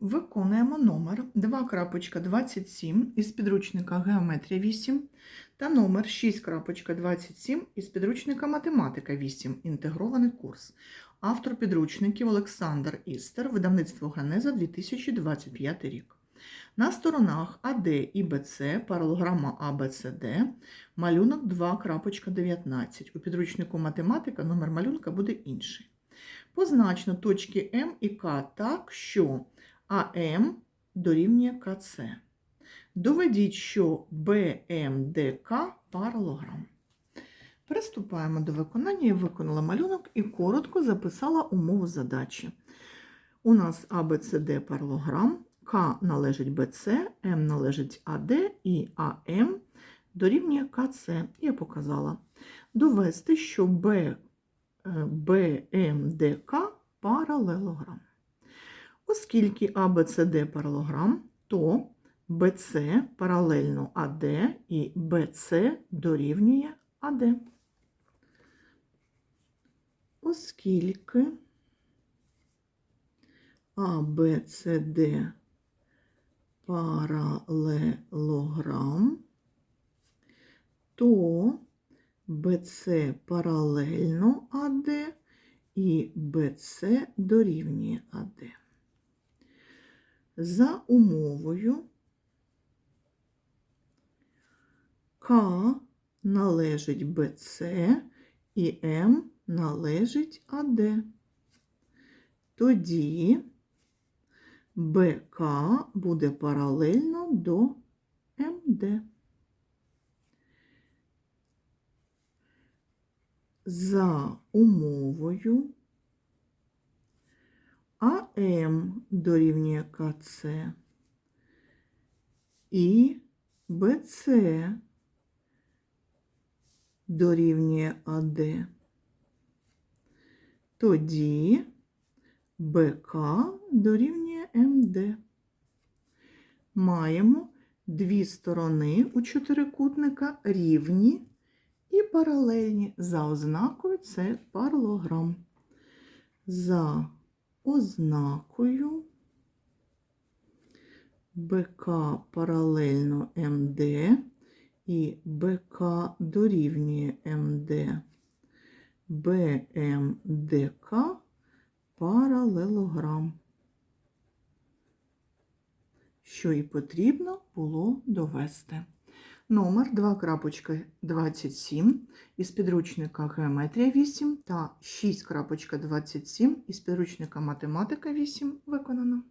Виконуємо номер 2.27 із підручника Геометрія 8 та номер 6.27 із підручника Математика 8. Інтегрований курс. Автор підручників Олександр Істер, видавництво Генеза 2025 рік. На сторонах АД і БЦ паралограма АБЦД малюнок 2.19. У підручнику математика номер малюнка буде інший. Позначно точки М і К так, що АМ дорівнює КЦ. Доведіть, що БМДК паралограм. Приступаємо до виконання. Я виконала малюнок і коротко записала умову задачі. У нас ABCD паралограм, К належить БЦ, М належить АД і АМ дорівнює КЦ. Я показала. Довести, що БМДК паралелограм. Оскільки ABCD паралограм, то BC паралельно АД і BC дорівнює АД. Оскільки ABCD паралелограм, то BC паралельно АД і BC дорівнює АД. За умовою К належить БЦ і М належить АД. Тоді БК буде паралельно до МД. За умовою АМ дорівнює КЦ і БЦ дорівнює АД. Тоді БК дорівнює МД. Маємо дві сторони у чотирикутника рівні і паралельні. За ознакою це паралограм. За ознакою БК паралельно МД і БК дорівнює МД. БМДК паралелограм. Що і потрібно було довести. Номер 2.27 із підручника Геометрія 8 та 6.27 із підручника Математика 8 виконано.